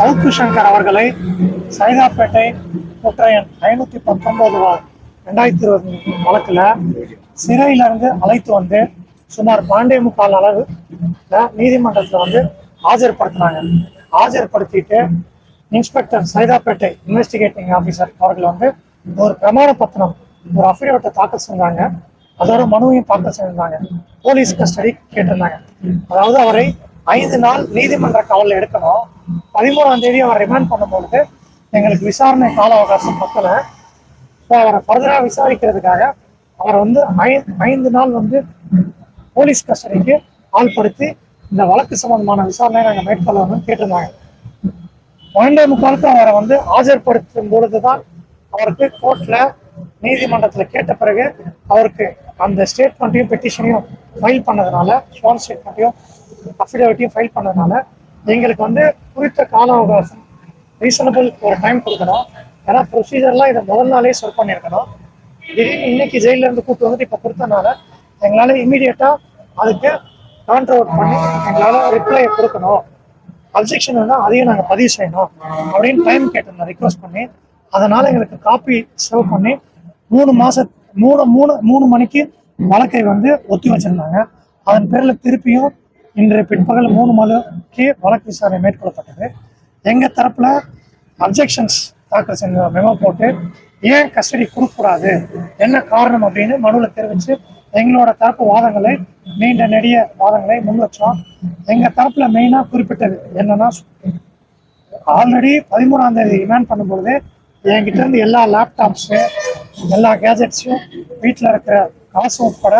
சவுக்கு சங்கர் அவர்களை சைதாப்பேட்டை குற்ற எண் ஐநூத்தி பத்தொன்பது ரெண்டாயிரத்தி இருபது வழக்குல சிறையிலிருந்து அழைத்து வந்து சுமார் பாண்டே முக்கால் அளவு நீதிமன்றத்தில் வந்து ஆஜர்படுத்தினாங்க ஆஜர்படுத்திட்டு இன்ஸ்பெக்டர் சைதாப்பேட்டை இன்வெஸ்டிகேட்டிங் ஆஃபீஸர் அவர்கள் வந்து ஒரு பிரமாண பத்திரம் ஒரு அஃபிடவிட்டை தாக்கல் செஞ்சாங்க. அதோட மனுவையும் தாக்கல் செஞ்சிருந்தாங்க. போலீஸ் கஸ்டடி கேட்டிருந்தாங்க. அதாவது அவரை ஐந்து நாள் நீதிமன்ற காவலில் எடுக்கணும். பதிமூணாம் தேதி அவர் ரிமாண்ட் பண்ணும்பொழுது எங்களுக்கு விசாரணை கால அவகாசம் பத்தலை. ஸோ அவரை ஃபர்தராக விசாரிக்கிறதுக்காக அவரை வந்து ஐ- ஐந்து நாள் வந்து போலீஸ் கஸ்டடிக்கு ஆள்படுத்தி இந்த வழக்கு சம்பந்தமான விசாரணையை நாங்கள் மேற்கொள்ளணும்னு கேட்டிருந்தாங்க. பன்னெண்டே முக்காலுக்கு அவரை வந்து ஆஜர்படுத்தும் பொழுதுதான் அவருக்கு கோர்ட்ல நீதிமன்றத்தில் கேட்ட பிறகு அவருக்கு அந்த ஸ்டேட்மெண்ட்டையும் பெட்டிஷனையும் ஃபைல் பண்ணதுனால ஸ்வான் ஸ்டேட்மெண்ட்டையும் அஃபிடவிட்டையும் ஃபைல் பண்ணதுனால எங்களுக்கு வந்து குறித்த கால அவகாசம் ரீசனபிள் ஒரு டைம் கொடுக்கணும். ஏன்னா ப்ரொசீஜர்லாம் இதை முதல் நாளே சொல் பண்ணியிருக்கணும். திடீர்னு இன்னைக்கு ஜெயில இருந்து கூப்பிட்டு வந்துட்டு இப்போ கொடுத்தனால எங்களால இமீடியட்டாக அதுக்கு கவுண்டர் அவுட் பண்ணி எங்களால ரிப்ளை கொடுக்கணும். அப்ஜெக்ஷன் இருந்தால் அதையும் நாங்கள் பதிவு செய்யணும் அப்படின்னு டைம் கேட்டிருந்தோம் ரிக்வஸ்ட் பண்ணி அதனால எங்களுக்கு காப்பி சேவ் பண்ணி மூணு மாச மூணு மூணு மூணு மணிக்கு வழக்கை வந்து ஒத்தி வச்சிருந்தாங்க. அதன் பேரில் திருப்பியும் இன்று பிற்பகல் மூணு மணிக்கு வழக்கு விசாரணை மேற்கொள்ளப்பட்டது. எங்கள் தரப்பில் அப்ஜெக்ஷன்ஸ் தாக்கல் செஞ்ச மெமோ போட்டு ஏன் கஸ்டடி கொடுக்கக்கூடாது? என்ன காரணம் அப்படின்னு மனுவில் தெரிவித்து எங்களோட தரப்பு வாதங்களை நீண்ட நெடிய வாதங்களை முன் வச்சோம். எங்கள் தரப்பில் மெயினாக குறிப்பிட்டது என்னன்னா ஆல்ரெடி பதிமூணாம் தேதி ரிமாண்ட் பண்ணும்பொழுது என்கிட்ட இருந்து எல்லா லேப்டாப்ஸு எல்லா கேஜெட்ஸையும் வீட்டில் இருக்கிற காசு உட்பட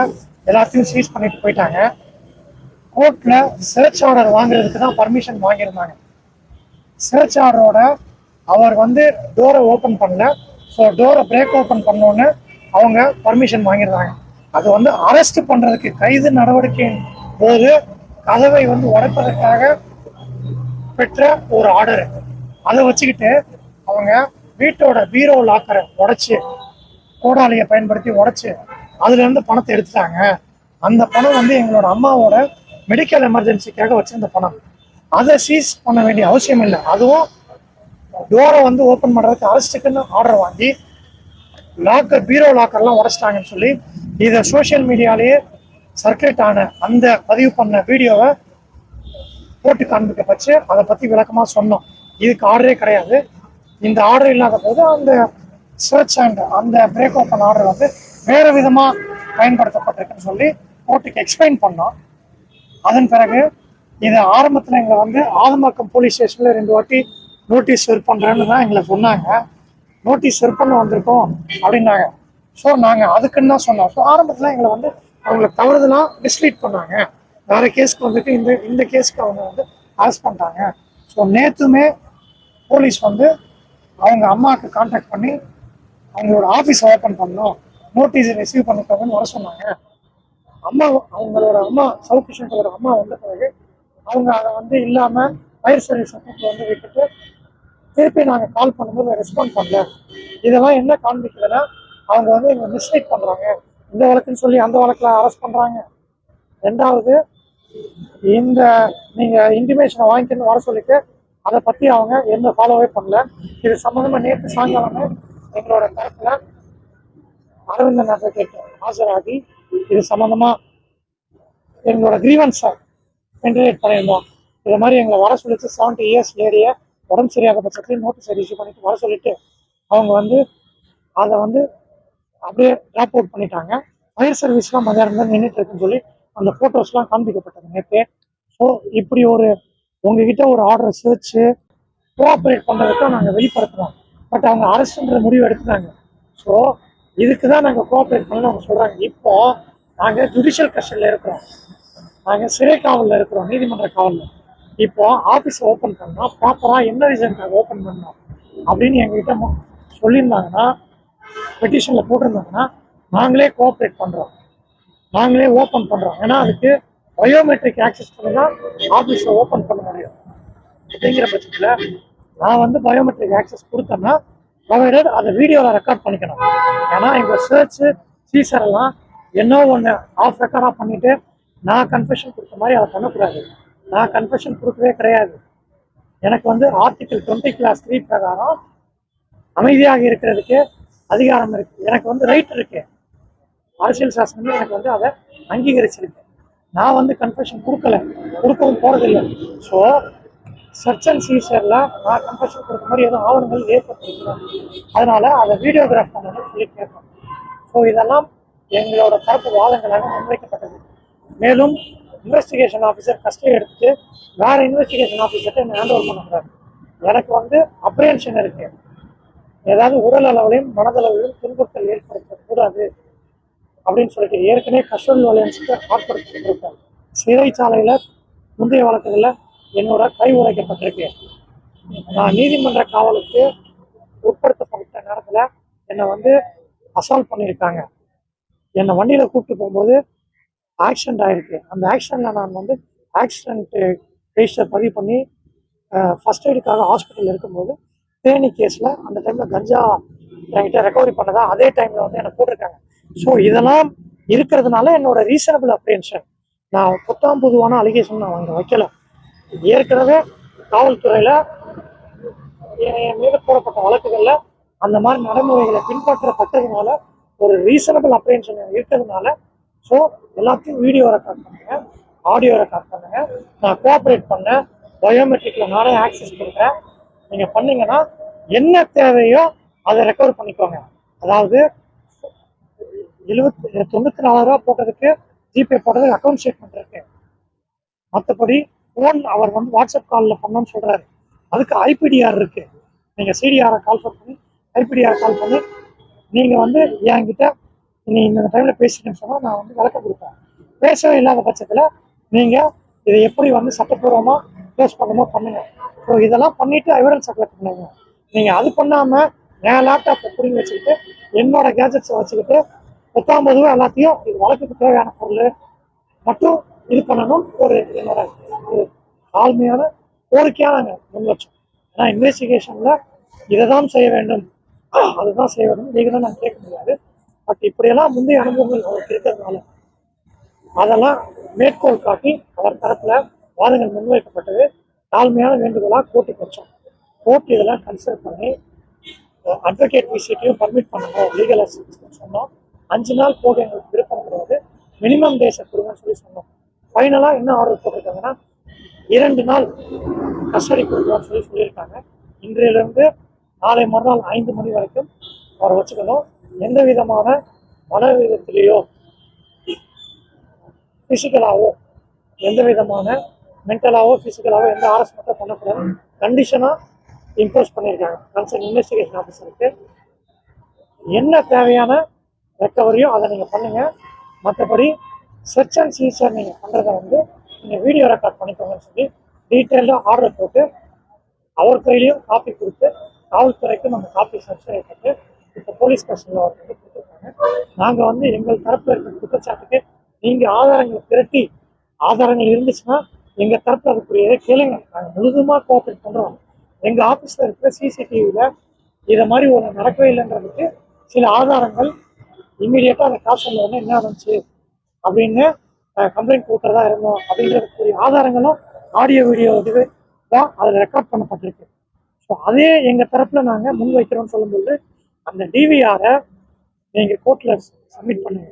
எல்லாத்தையும் சீஸ் பண்ணிட்டு போயிட்டாங்க. கோர்ட்ல சர்ச் ஆர்டர் வாங்குறதுக்கு தான் பர்மிஷன் வாங்கியிருந்தாங்க. சர்ச் ஆர்டரோட அவர் வந்து டோரை ஓப்பன் பண்ணல. ஸோ டோரை பிரேக் ஓப்பன் பண்ணோன்னு அவங்க பர்மிஷன் வாங்கியிருந்தாங்க. அது வந்து அரெஸ்ட் பண்ணுறதுக்கு கைது நடவடிக்கையின் போது கதவை வந்து உடைப்பதற்காக பெற்ற ஒரு ஆர்டர் அதை வச்சுக்கிட்டு அவங்க வீட்டோட பீரோ லாக்கரை உடைச்சி கோடாலியை பயன்படுத்தி உடைச்சி அதுலேருந்து பணத்தை எடுத்துட்டாங்க. அந்த பணம் வந்து எங்களோட அம்மாவோட மெடிக்கல் எமர்ஜென்சிக்காக வச்சிருந்த பணம். அதை சீஸ் பண்ண வேண்டிய அவசியம் இல்லை. அதுவும் டோரை வந்து ஓப்பன் பண்ணுறதுக்கு அரசுக்குன்னு ஆர்டர் வாங்கி லாக்கர் பீரோ லாக்கர்லாம் உடைச்சிட்டாங்கன்னு சொல்லி இதை சோஷியல் மீடியாலேயே சர்க்குலேட் ஆன அந்த பதிவு பண்ண வீடியோவை போட்டு வச்சு அதை பற்றி விளக்கமாக சொன்னோம். இதுக்கு ஆர்டரே கிடையாது. இந்த ஆர்டர் இல்லாத போது அந்த சர்ச் அண்ட் அந்த பிரேக் ஓப்பன் ஆர்டர் வந்து வேறு விதமாக பயன்படுத்தப்பட்டிருக்குன்னு சொல்லி கோர்ட்டுக்கு எக்ஸ்பிளைன் பண்ணோம். அதன் பிறகு இது ஆரம்பத்தில் எங்களை வந்து ஆதம்பாக்கம் போலீஸ் ஸ்டேஷனில் ரெண்டு வாட்டி நோட்டீஸ் சர்வ் பண்ணுறேன்னு தான் எங்களை சொன்னாங்க. நோட்டீஸ் சர்வ் பண்ண வந்திருக்கோம் அப்படின்னாங்க. ஸோ நாங்கள் அதுக்குன்னு தான் சொன்னோம். ஸோ ஆரம்பத்தில் எங்களை வந்து அவங்கள தவறுதலாக மிஸ்லீட் பண்ணாங்க. வேறு கேஸ்க்கு வந்துட்டு இந்த இந்த கேஸ்க்கு அவங்க வந்து அரெஸ்ட் பண்ணிட்டாங்க. ஸோ நேற்றுமே போலீஸ் வந்து அவங்க அம்மாவுக்கு காண்டாக்ட் பண்ணி அவங்களோட ஆஃபீஸ் ஓப்பன் பண்ணோம். நோட்டீஸ் ரிசீவ் பண்ணிக்கோங்கன்னு வர சொன்னாங்க. அம்மா அவங்களோட அம்மா சவுத் சங்கரோட அம்மா வந்த பிறகு அவங்க அதை வந்து இல்லாமல் ஃபயர் சர்வீஸ் கூப்பிட்டு வந்து விட்டுட்டு திருப்பி நாங்கள் கால் பண்ணும்போது ரெஸ்பாண்ட் பண்ணல. இதெல்லாம் என்ன காண்பிக்குதுன்னா அவங்க வந்து எங்களை மிஸ்லீட் பண்ணுறாங்க இந்த வழக்குன்னு சொல்லி அந்த வழக்கில் அரெஸ்ட் பண்ணுறாங்க ரெண்டாவது இந்த நீங்கள் இன்டிமேஷனை வாங்கிக்கணும் வர சொல்லிட்டு அதை பற்றி அவங்க எந்த ஃபாலோவே பண்ணல. இது சம்மந்தமாக நேற்று சாயங்காலமே எங்களோட தரப்பில் அரவிந்தன் அட்வொகேட் ஆஜராகி இது சம்மந்தமாக எங்களோட கிரீவன்ஸை வென்டிலேட் பண்ணியிருந்தோம் இது மாதிரி எங்களை வர சொல்லிட்டு செவன்டி இயர்ஸ் லேடியை உடம்பு சரியாத பட்சத்துலையும் நோட்டீஸ் இஷ்யூ பண்ணிட்டு வர சொல்லிட்டு அவங்க வந்து அதை வந்து அப்படியே ட்ராப் அவுட் பண்ணிட்டாங்க. ஃபயர் சர்வீஸ்லாம் மதியானம் தான் நின்றுட்டு இருக்குன்னு சொல்லி அந்த ஃபோட்டோஸ்லாம் காண்பிக்கப்பட்டது நேற்று ஸோ இப்படி ஒரு உங்ககிட்ட ஒரு ஆர்டர் சேர்ச்சு கோஆப்ரேட் பண்ணுறதுக்கு நாங்கள் வெளிப்படுத்துகிறோம் பட் அவங்க அரசுன்ற முடிவு எடுத்துட்டாங்க. ஸோ இதுக்கு தான் நாங்கள் கோஆப்ரேட் பண்ணணும் அவங்க சொல்கிறாங்க இப்போ நாங்கள் ஜுடிஷியல் கஸ்டடியில் இருக்கிறோம். நாங்கள் சிறை காவலில் இருக்கிறோம் நீதிமன்ற காவலில். இப்போ ஆஃபீஸ் ஓப்பன் பண்ணால் ப்ராப்பராக என்ன ரீசனுக்காக ஓப்பன் பண்ணோம் அப்படின்னு எங்ககிட்ட சொல்லியிருந்தாங்கன்னா பெட்டிஷனில் போட்டிருந்தாங்கன்னா நாங்களே கோஆப்ரேட் பண்ணுறோம் நாங்களே ஓப்பன் பண்ணுறோம் ஏன்னா அதுக்கு பயோமெட்ரிக் ஆக்சஸ் பண்ணி தான் ஆஃபீஸை ஓப்பன் பண்ண முடியும். அப்படிங்கிற பட்சத்தில் நான் வந்து பயோமெட்ரிக் ஆக்சஸ் கொடுத்தேன்னா ப்ரொவைடர் அதை வீடியோவில் ரெக்கார்ட் பண்ணிக்கணும். ஏன்னா எங்கள் சர்ச்சு சீசரெல்லாம் என்ன ஒன்று ஆஃப் ரெக்கார்டாக பண்ணிவிட்டு நான் கன்ஃபெஷன் கொடுத்த மாதிரி அதை பண்ணக்கூடாது. நான் கன்ஃபெஷன் கொடுக்கவே கிடையாது. எனக்கு வந்து ஆர்டிகிள் டுவெண்ட்டி கிளாஸ் த்ரீ பிரகாரம் அமைதியாக இருக்கிறதுக்கு அதிகாரம் இருக்குது எனக்கு வந்து ரைட் இருக்குது அரசியல் சாசனம் எனக்கு வந்து அதை அங்கீகரிச்சிருக்கு. நான் வந்து கன்ஃபெஷன் கொடுக்கல. கொடுக்கவும் போகிறதில்லை ஸோ சர்ச் அண்ட் சீசரில் நான் கன்ஃபெஷன் கொடுத்த மாதிரி எதுவும் ஆவணங்கள் ஏற்பட்டிருக்கிறேன் அதனால் அதை வீடியோகிராஃப் பண்ணணும்னு சொல்லி கேட்போம் ஸோ இதெல்லாம் எங்களோட தரப்பு வாதங்களாக முன்வைக்கப்பட்டது. மேலும் இன்வெஸ்டிகேஷன் ஆஃபீஸர் கஸ்டடி எடுத்து வேறு இன்வெஸ்டிகேஷன் ஆஃபீஸர்கிட்ட என்னை ஹேண்ட் ஓவர் பண்ணக்கூடாது எனக்கு வந்து அப்ரேன்ஷன் இருக்கு. ஏதாவது உடல் அளவிலையும் மனதளவிலும் துன்புறுத்தல் ஏற்படுத்தக்கூடாது அப்படின்னு சொல்லிட்டு ஏற்கனவே கஸ்டடி வலையன்ஸுக்கு ஆட்படுத்திருக்கேன் சிறைச்சாலையில் முந்தைய வழக்குகளில் என்னோட கை உடைக்கப்பட்டிருக்கு நான் நீதிமன்ற காவலுக்கு உட்படுத்தப்பட்ட நேரத்தில் என்னை வந்து அசால்ட் பண்ணியிருக்காங்க. என்னை வண்டியில் கூப்பிட்டு போகும்போது ஆக்சிடென்ட் ஆகிருக்கு அந்த ஆக்சிடெண்ட்டில் நான் வந்து ஆக்சிடெண்ட்டு ரெஜிஸ்டர் பதிவு பண்ணி ஃபஸ்ட் எய்டுக்காக ஹாஸ்பிட்டல் இருக்கும்போது தேனி கேஸில் அந்த டைமில் கஞ்சா என்கிட்ட ரெக்கவரி பண்ணதா அதே டைமில் வந்து எனக்கு போட்டிருக்காங்க. ஸோ இதெல்லாம் இருக்கிறதுனால என்னோட ரீசனபிள் அப்ரியன்ஷன் நான் புத்தாம் பொதுவான அலிகேஷன் நான் அங்கே வைக்கல. ஏற்கனவே காவல்துறையில் என் மீது போடப்பட்ட வழக்குகளில் அந்த மாதிரி நடைமுறைகளை பின்பற்றப்பட்டதுனால ஒரு ரீசனபிள் அப்ரேன்ஷன் இருக்கிறதுனால ஸோ எல்லாத்தையும் வீடியோ ரெக்கார்ட் பண்ணுங்க ஆடியோ ரெக்கார்ட் பண்ணுங்க. நான் கோஆப்ரேட் பண்ணேன் பயோமெட்ரிக்ல நானே ஆக்சஸ் கொடுக்குறேன். நீங்க பண்ணீங்கன்னா என்ன தேவையோ அதை ரெக்கவர் பண்ணிக்கோங்க. அதாவது எழுபத்தி தொண்ணூத்தி நாலாயிரம் ரூபா போட்டதுக்கு ஜிபே போட்டதுக்கு அக்கௌண்ட் ஸ்டேட்மெண்ட் இருக்கு மற்றபடி ஃபோன் அவர் வந்து வாட்ஸ்அப் காலில் பண்ணோன்னு சொல்கிறாரு அதுக்கு ஐபிடிஆர் இருக்குது நீங்கள் சிடிஆரை கால் பண்ணி ஐபிடிஆர் கால் பண்ணி நீங்கள் வந்து என்கிட்ட நீ இந்த டைமில் பேசிட்டேன்னு சொன்னால் நான் வந்து விளக்கம் கொடுப்பேன். பேசவே இல்லாத பட்சத்தில் நீங்கள் இதை எப்படி வந்து சட்டப்பூர்வமாக க்ளோஸ் பண்ணுமோ பண்ணுங்கள் ஸோ இதெல்லாம் பண்ணிவிட்டு எவிடன்ஸ் கலெக்ட் பண்ணுங்க. நீங்கள் அது பண்ணாமல் என் லேப்டாப்பை பிடிங்கி வச்சுக்கிட்டு என்னோட கேஜெட்ஸை வச்சுக்கிட்டு பத்தாம் எல்லாத்தையும் இது வழக்குக்கு தேவையான பொருள் மட்டும் இது பண்ணணும். ஒரு என்னோட தாழ்மையான கோரிக்கையாக நாங்கள் ஏன்னா இன்வெஸ்டிகேஷனில் இதை தான் செய்ய வேண்டும். அதுதான் செய்ய வேண்டும். நீங்கள் தான் நான் கேட்க முடியாது. பட் இப்படியெல்லாம் முந்தைய அனுபவங்கள் அவருக்கு இருக்கிறதுனால அதெல்லாம் மேற்கோள் காட்டி அவர் தரப்பில் வாதங்கள் முன்வைக்கப்பட்டது. தாழ்மையான வேண்டுகோளாக கோர்ட்டுக்கு வச்சோம். கோர்ட் இதெல்லாம் கன்சிடர் பண்ணி அட்வொகேட் விசிட்டையும் பர்மிட் பண்ணணும். லீகல் அசிஸ்டன்ஸ் சொன்னோம். அஞ்சு நாள் போக எங்களுக்கு விருப்பம் கிடையாது. மினிமம் டேஸை கொடுங்கன்னு சொல்லி சொன்னோம். ஃபைனலாக என்ன ஆர்டர் போட்டிருக்காங்கன்னா இரண்டு நாள் கஸ்டடி கொடுக்கலாம்னு சொல்லி சொல்லியிருக்காங்க. இன்றையிலிருந்து நாளை மறுநாள் ஐந்து மணி வரைக்கும் அவரை வச்சுக்கணும். எந்த விதமான மன விதத்திலேயோ ஃபிசிக்கலாவோ எந்த விதமான மென்டலாகவோ ஃபிசிக்கலாகவோ எந்த ஹாரஸ்மெண்ட்டும் பண்ணக்கூடாது. கண்டிஷனாக இம்போஸ் பண்ணியிருக்காங்க. கன்சர்ன் இன்வெஸ்டிகேஷன் ஆஃபீஸருக்கு என்ன தேவையான ரெக்கவரியோ அதை நீங்கள் பண்ணுங்கள் மற்றபடி சர்ச் அண்ட் சீசர் நீங்கள் பண்ணுறதை வந்து நீங்கள் வீடியோ ரெக்கார்ட் பண்ணிக்கோங்கன்னு சொல்லி டீட்டெயிலாக ஆர்டர் போட்டு அவர் கையிலையும் காப்பி கொடுத்து காவல்துறைக்கும் நம்ம காப்பி சர்ச் செய்யப்பட்டு இப்போ போலீஸ் ஸ்டேஷனில் அவர் வந்து கொடுத்துருக்காங்க. நாங்கள் வந்து எங்கள் தரப்பில் இருக்கிற குற்றச்சாட்டுக்கு நீங்கள் ஆதாரங்களை திரட்டி ஆதாரங்கள் இருந்துச்சுன்னா எங்கள் தரப்பில் அதுக்குரியதை கேளுங்க. நாங்கள் முழுதுமாக கோஆப்ரேட் பண்ணுறோம் எங்கள் ஆஃபீஸில் இருக்கிற சிசிடிவியில் இதை மாதிரி ஒரு நடக்கவே இல்லைன்றதுக்கு சில ஆதாரங்கள் இம்மீடியட்டாக அந்த காசு வந்து என்ன இருந்துச்சு அப்படின்னு கம்ப்ளைண்ட் கொடுக்குறதா இருந்தோம் அப்படிங்கிறதுக்குரிய ஆதாரங்களும் ஆடியோ வீடியோ இது தான் அதில் ரெக்கார்ட் பண்ணப்பட்டிருக்கு. ஸோ அதே எங்கள் தரப்பில் நாங்கள் முன் வைக்கிறோம்னு சொல்லும்போது அந்த டிவிஆரை நீங்கள் கோர்ட்டில் சப்மிட் பண்ணுங்க.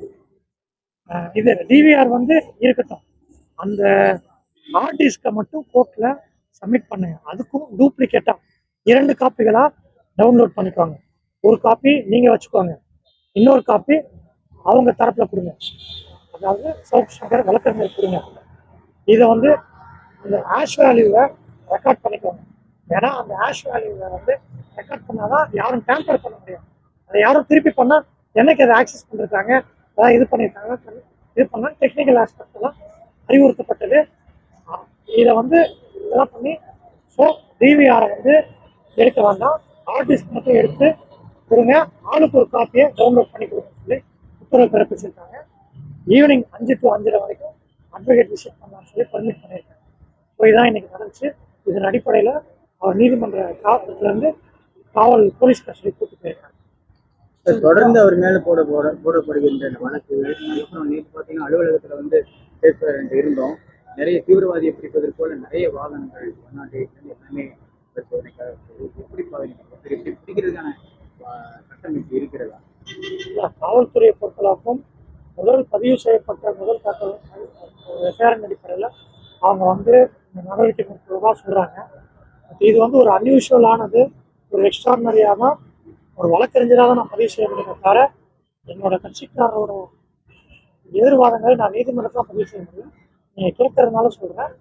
இது டிவிஆர் வந்து இருக்கட்டும். அந்த ஹார்ட் டிஸ்கை மட்டும் கோர்ட்டில் சப்மிட் பண்ணுங்க. அதுக்கும் டூப்ளிகேட்டாக இரண்டு காப்பிகளாக டவுன்லோட் பண்ணிக்கோங்க. ஒரு காப்பி நீங்கள் வச்சுக்கோங்க. இன்னொரு காப்பி அவங்க தரப்பில் கொடுங்க. அதாவது சவுத் சங்கர் வழக்கறிஞர் கொடுங்க இதை வந்து இந்த ஆஷ் வேல்யூவை ரெக்கார்ட் பண்ணிக்கோங்க. ஏன்னா அந்த ஆஷ் வேல்யூவை வந்து ரெக்கார்ட் பண்ணாதான் யாரும் டேம்பர் பண்ண முடியும். அதை யாரும் திருப்பி பண்ணால் என்னைக்கு அதை ஆக்சஸ் பண்ணிருக்காங்க அதாவது இது பண்ணியிருக்காங்க சொல்லி இது பண்ணால் டெக்னிக்கல் ஆஸ்பெக்ட்லாம் அறிவுறுத்தப்பட்டது. இதை வந்து இதெல்லாம் பண்ணி ஸோ டிவிஆரை வந்து எடுக்க வேண்டாம். ஆர்டிஸ்ட் மட்டும் எடுத்து கொடுங்க. ஆளுக்கு ஒரு காப்பியை டவுன்லோட் பண்ணி கொடுங்க சொல்லி உத்தரவு பிறப்பிச்சிருக்காங்க. ஈவினிங் அஞ்சு டு அஞ்சரை வரைக்கும் அட்வொகேட் விசிட் பண்ணலாம்னு சொல்லி பர்மிட் பண்ணியிருக்காங்க. ஸோ இதான் இன்னைக்கு நடந்துச்சு. இதன் அடிப்படையில் அவர் நீதிமன்ற காவலத்திலேருந்து காவல் போலீஸ் கஸ்டடி கூட்டு போயிருக்காங்க. தொடர்ந்து அவர் மேல போட போட போடப்படுகின்ற வழக்குகள் அதுக்கப்புறம் நேற்று பார்த்தீங்கன்னா அலுவலகத்துல வந்து பேசுவார் இருந்தோம். நிறைய தீவிரவாதியை பிடிப்பதற்கு போல நிறைய வாகனங்கள் பன்னாட்டு எல்லாமே பரிசோதனைக்காக. எப்படி பிடிக்கிறதுக்கான கட்டமைப்பு இருக்கிறதா? காவல்துறையை பொறுத்தளவுக்கும் முதல் பதிவு செய்யப்பட்ட முதல் தகவல் எஃப்ஐஆர் அடிப்படையில் அவங்க வந்து நடவடிக்கை மேற்கொள்ளதாக சொல்கிறாங்க இது வந்து ஒரு அன்யூஷுவலானது ஒரு எக்ஸ்ட்ராடனரியாக தான் ஒரு வழக்கறிஞராக தான் நான் பதிவு செய்ய முடியும் தவிர என்னோட கட்சிக்காரரோட எதிர்வாதங்களை நான் நீதிமன்றத்தில் பதிவு செய்ய முடியும். நீங்கள் கேட்கறதுனால சொல்கிறேன்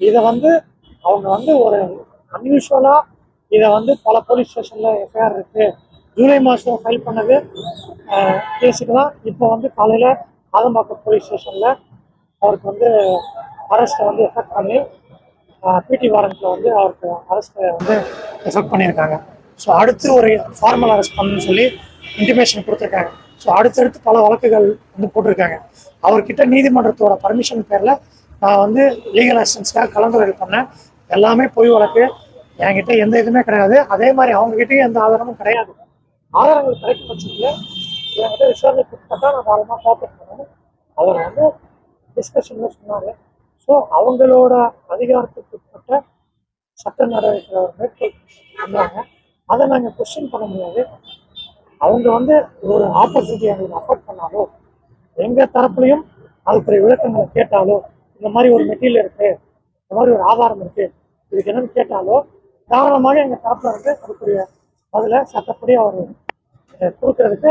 இதை வந்து அவங்க வந்து ஒரு அன்யூஷுவலாக இதை வந்து பல போலீஸ் ஸ்டேஷனில் எஃப்ஐஆர் இருக்குது ஜூலை மாதம் ஃபைல் பண்ணது. கேஸுக்கு தான் இப்போ வந்து காலையில் ஆதம்பாக்கம் போலீஸ் ஸ்டேஷனில் அவருக்கு வந்து அரெஸ்ட்டை வந்து எஃபெக்ட் பண்ணி பிடி வாரண்ட்டில் வந்து அவருக்கு அரெஸ்ட்டை வந்து எஃபெக்ட் பண்ணியிருக்காங்க. ஸோ அடுத்து ஒரு ஃபார்மல் அரெஸ்ட் பண்ணணும்னு சொல்லி இன்டிமேஷன் கொடுத்துருக்காங்க. ஸோ அடுத்தடுத்து பல வழக்குகள் வந்து போட்டிருக்காங்க. அவர்கிட்ட நீதிமன்றத்தோட பர்மிஷன் பேரில் நான் வந்து லீகல் அசிஸ்டன்ஸ்க்காக கலந்துரையாடல் பண்ணேன். எல்லாமே பொய் வழக்கு. என்கிட்ட எந்த இதுவுமே கிடையாது. அதே மாதிரி அவங்ககிட்டயும் எந்த ஆதாரமும் கிடையாது. ஆதாரங்கள் கிடைக்கும் பட்சத்தில் வந்து விசாரணை கொடுத்தா நான் தாராளமாக பார்த்துட்டு அவர் வந்து டிஸ்கஷனில் சொன்னார். ஸோ அவங்களோட அதிகாரத்துக்கு உட்பட்ட சட்ட நடவடிக்கை அவர் மேற்கொள் பண்ணாங்க அதை நாங்கள் கொஸ்டின் பண்ண முடியாது. அவங்க வந்து ஒரு ஆப்பர்ச்சுனிட்டி எங்களுக்கு அஃபோர்ட் பண்ணாலோ எங்கள் தரப்புலையும் அதுக்குரிய விளக்கங்களை கேட்டாலோ இந்த மாதிரி ஒரு மெட்டீரியல் இருக்குது இந்த மாதிரி ஒரு ஆதாரம் இருக்குது இதுக்கு என்னன்னு கேட்டாலோ தாராளமாக எங்கள் தரப்பில் இருந்து அதுக்குரிய பதில சட்டப்படி அவர் கொடுக்கறதுக்கு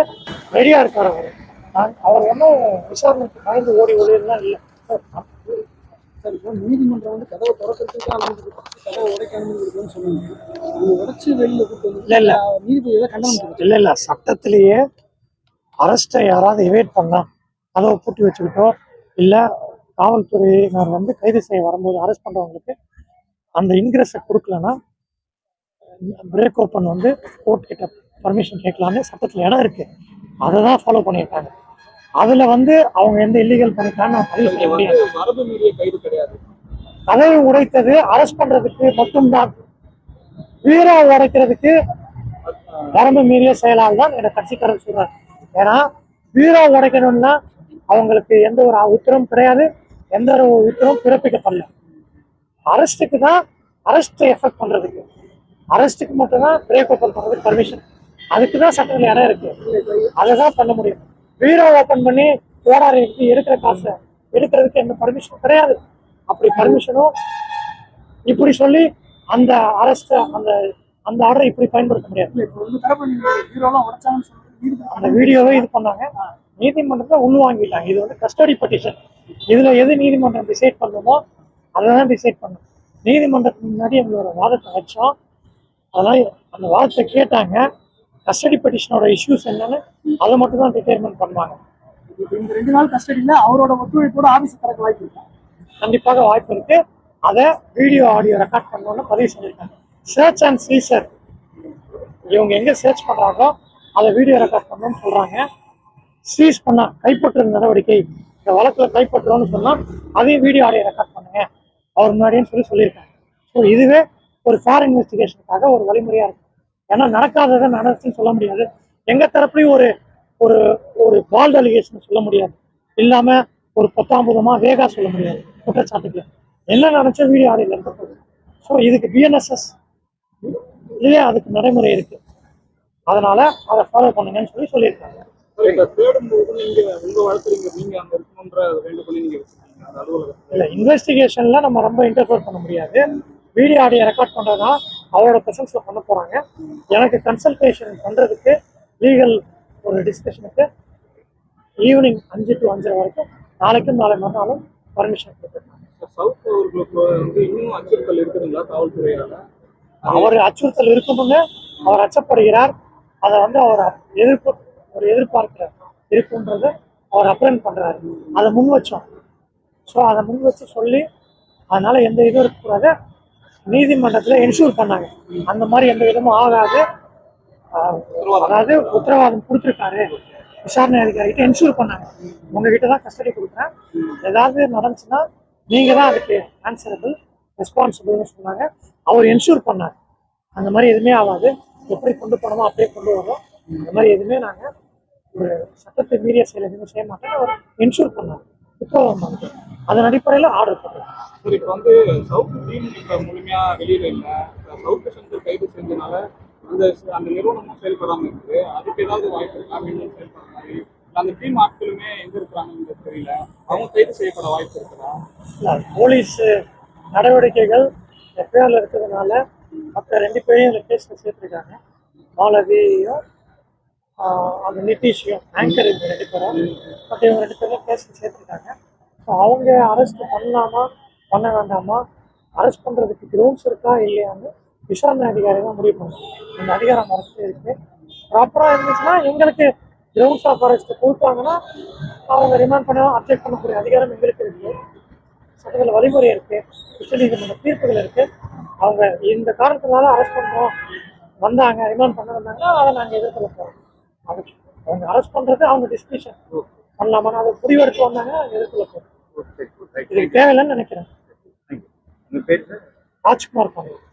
ரெடியாக இருக்கார் அவர். நான் அவர் ஒன்றும் விசாரணைக்கு பயந்து ஓடி ஓடிலாம் இல்லை. சார் இப்போ நீதிமன்றம் வந்து கதவை திறக்கிறதுக்கு அனுமதி கொடுத்து கதவை உடைக்க அனுமதி கொடுக்குன்னு சொன்னீங்க. அது உடைச்சு வெளியில இல்ல, இல்ல. நீதிபதி தான் கண்டனம். இல்லை இல்லை. சட்டத்திலேயே அரெஸ்ட்டை யாராவது எவேட் பண்ணா கதவை பூட்டி வச்சுக்கிட்டோ இல்லை காவல்துறையினர் வந்து கைது செய்ய வரும்போது அரெஸ்ட் பண்ணுறவங்களுக்கு அந்த இன்கிரஸை கொடுக்கலன்னா பிரேக் ஓப்பன் வந்து கோர்ட் கிட்ட பர்மிஷன் கேட்கலான்னு சட்டத்தில் இடம் இருக்கு. அதை தான் ஃபாலோ பண்ணியிருக்காங்க. அதில் வந்து அவங்க எந்த இல்லீகல் பண்ணிட்டான்னு நான் பதிவு செய்ய முடியாது. வரம்பு மீறிய கைது கிடையாது. கதவை உடைத்தது அரெஸ்ட் பண்றதுக்கு மட்டும்தான் வீரா உடைக்கிறதுக்கு வரம்பு மீறிய செயலால் தான் என்னோட கட்சிக்காரர் சொல்றாரு. ஏன்னா வீரா உடைக்கணும்னா அவங்களுக்கு எந்த ஒரு உத்தரவும் கிடையாது எந்த ஒரு உத்தரவும் பிறப்பிக்கப்படல. அரெஸ்ட்டுக்கு தான் அரெஸ்ட் எஃபெக்ட் பண்றதுக்கு. அரெஸ்ட்டுக்கு மட்டும்தான் பிரேக் ஓப்பன் பண்றதுக்கு பர்மிஷன் அதுக்கு தான் சட்டத்தில் இடம் இருக்கு. அதை தான் பண்ண முடியும். வீரோ ஓப்பன் பண்ணி ஓடாரி எடுக்கிற காசை எடுக்கிறதுக்கு எந்த பர்மிஷன் கிடையாது. அப்படி பர்மிஷனும் இப்படி சொல்லி அந்த அரெஸ்ட் அந்த அந்த ஆர்டரை இப்படி பயன்படுத்த முடியாது. அந்த வீடியோவை இது பண்ணாங்க. நீதிமன்றத்தை உள்வாங்கிட்டாங்க இது வந்து கஸ்டடி பெட்டிஷன் இதுல எது நீதிமன்றம் டிசைட் பண்ணுமோ அதை தான் டிசைட் பண்ணும் நீதிமன்றத்துக்கு முன்னாடி எங்களோட வாதத்தை வச்சோம் அதெல்லாம் அந்த வாதத்தை கேட்டாங்க கஸ்டடி பெட்டிஷனோட இஷ்யூஸ் என்னன்னு அதை மட்டும் தான் டிட்டர்மெண்ட் பண்ணுவாங்க இந்த ரெண்டு நாள் கஸ்டடியில அவரோட ஒத்துழைப்போட ஆபீஸ் திறக்க வாய்ப்பு இருக்கா? கண்டிப்பாக வாய்ப்பு இருக்கு. அதை வீடியோ ஆடியோ ரெக்கார்ட் பண்ணணும்னு பதிவு செஞ்சிருக்காங்க சர்ச் அண்ட் சீசர் இவங்க எங்க சர்ச் பண்றாங்களோ அதை வீடியோ ரெக்கார்ட் பண்ணணும்னு சொல்றாங்க. சீஸ் பண்ண கைப்பற்றுற நடவடிக்கை. இந்த வழக்குல கைப்பற்றுறோம்னு சொன்னா அதையும் வீடியோ ஆடியோ ரெக்கார்ட் பண்ணுங்க. அவர் முன்னாடின்னு சொல்லி சொல்லியிருக்காங்க. ஸோ இதுவே ஒரு ஃபேர் இன்வெஸ்டிகேஷனுக்காக ஒரு வழிமுறையா இருக்கு ஏன்னா நடக்காததை நடந்துச்சுன்னு சொல்ல முடியாது. எங்க தரப்புலையும் ஒரு ஒரு ஒரு பால்ட் அலிகேஷன் சொல்ல முடியாது. இல்லாம ஒரு பத்தாம்பதமா வேகா சொல்ல முடியாது. குற்றச்சாட்டுக்கு என்ன நடந்துச்சோ வீடியோ ஆடியில் இருக்க ஸோ இதுக்கு பிஎன்எஸ்எஸ் இதுலேயே அதுக்கு நடைமுறை இருக்கு. அதனால அதை ஃபாலோ பண்ணுங்கன்னு சொல்லி சொல்லியிருக்காங்க. இல்லை இன்வெஸ்டிகேஷன்ல நம்ம ரொம்ப இன்டர்ஃபியர் பண்ண முடியாது. வீடியோ ஆடியோ ரெக்கார்ட் பண்ணுறதுனா அவரோட ப்ரெசன்ஸ்ல பண்ண போறாங்க. எனக்கு கன்சல்டேஷன் பண்றதுக்கு லீகல் ஒரு டிஸ்கஷனுக்கு ஈவினிங் அஞ்சு டு அஞ்சரை வரைக்கும் நாளைக்கும் நாளை மறுநாளும் பர்மிஷன் கொடுத்துருக்காங்க. சவுத் அவர்களுக்கு வந்து இன்னும் அச்சுறுத்தல் இருக்குதுங்களா காவல்துறையால? அவர் அச்சுறுத்தல் இருக்கும்னு அவர் அச்சப்படுகிறார். அதை வந்து அவர் எதிர்ப்பு ஒரு எதிர்பார்க்கிறார் இருக்குன்றது அவர் அப்ரண்ட் பண்றாரு. அதை முன் வச்சோம். ஸோ அதை முன் வச்சு சொல்லி அதனால எந்த இதுவும் இருக்கக்கூடாது. நீதிமன்றத்தில் என்ஷூர் பண்ணாங்க. அந்த மாதிரி எந்த விதமும் ஆகாது. அதாவது உத்தரவாதம் கொடுத்துருக்காரு. விசாரணை அதிகாரிகிட்ட என்ஷூர் பண்ணாங்க. உங்ககிட்ட தான் கஸ்டடி கொடுக்குறேன். ஏதாவது நடந்துச்சுன்னா நீங்க தான் அதுக்கு ஆன்சரபிள் ரெஸ்பான்சிபிள்னு சொன்னாங்க. அவர் என்ஷூர் பண்ணார். அந்த மாதிரி எதுவுமே ஆகாது. எப்படி கொண்டு போனோமோ அப்படியே கொண்டு வரோம். அந்த மாதிரி எதுவுமே நாங்கள் ஒரு சட்டத்தை மீறிய செயல் எதுவுமே செய்ய மாட்டோம் அவர் என்ஷூர் பண்ணார். உத்தரவாதம் பண்ணுது அதன் அடிப்படையில் ஆர்டர் பண்ணுறோம் சார் இப்போ வந்து சவுத் டீம் இப்போ முழுமையா வெளியில இல்ல. சவுத் சென்டர் கைது செஞ்சனால அந்த அந்த நிறுவனமும் செயல்படாம இருக்கு. அதுக்கு ஏதாவது வாய்ப்பு இருக்கா? மீண்டும் செயல்படுற மாதிரி. அந்த டீம் ஆட்களுமே எங்க இருக்கிறாங்கன்னு தெரியல. அவங்க கைது செய்யப்பட வாய்ப்பு இருக்குதா? இல்ல, போலீஸ் நடவடிக்கைகள் எஃப்ஐஆர்ல இருக்கிறதுனால மற்ற ரெண்டு பேரையும் இந்த கேஸில் சேர்த்துருக்காங்க. மாலவியும் அந்த நிதிஷையும் ஆங்கர் இவங்க ரெண்டு பேரும். பட் இவங்க ரெண்டு பேரும் கேஸில் சேர்த்துருக்காங்க. ஸோ அவங்க அரெஸ்ட் பண்ணலாமா? பண்ண வேண்டாமா? அரெஸ்ட் பண்ணுறதுக்கு க்ரௌண்ட்ஸ் இருக்கா? இல்லையான்னு விசாரணை அதிகாரி தான் முடிவு பண்ணணும். இந்த அதிகாரம் அரசு இருக்கு. ப்ராப்பராக இருந்துச்சுன்னா எங்களுக்கு க்ரௌண்ட்ஸ் ஆஃப் அரெஸ்ட் கொடுத்தாங்கன்னா அவங்க ரிமாண்ட் பண்ண அப்டேட் பண்ணக்கூடிய அதிகாரம் எங்களுக்கு இருக்கு. சட்டத்தில் வழிமுறை இருக்கு. உச்ச நீதிமன்ற தீர்ப்புகள் இருக்கு. அவங்க இந்த காரணத்தினால அரெஸ்ட் பண்ணுறோம் வந்தாங்க ரிமாண்ட் பண்ண வந்தாங்கன்னா அதை நாங்கள் எதிர்கொள்ள போகிறோம் அது அவங்க அரெஸ்ட் பண்றது அவங்க டிஸ்கஷன் பண்ணலாமா? அதை முடிவெடுத்து வந்தாங்கன்னா நாங்கள் எதிர்கொள்ள போறோம் இதுக்கு தேவையில்லைன்னு நினைக்கிறேன். ராஜ்குமார் பாண்டியன்.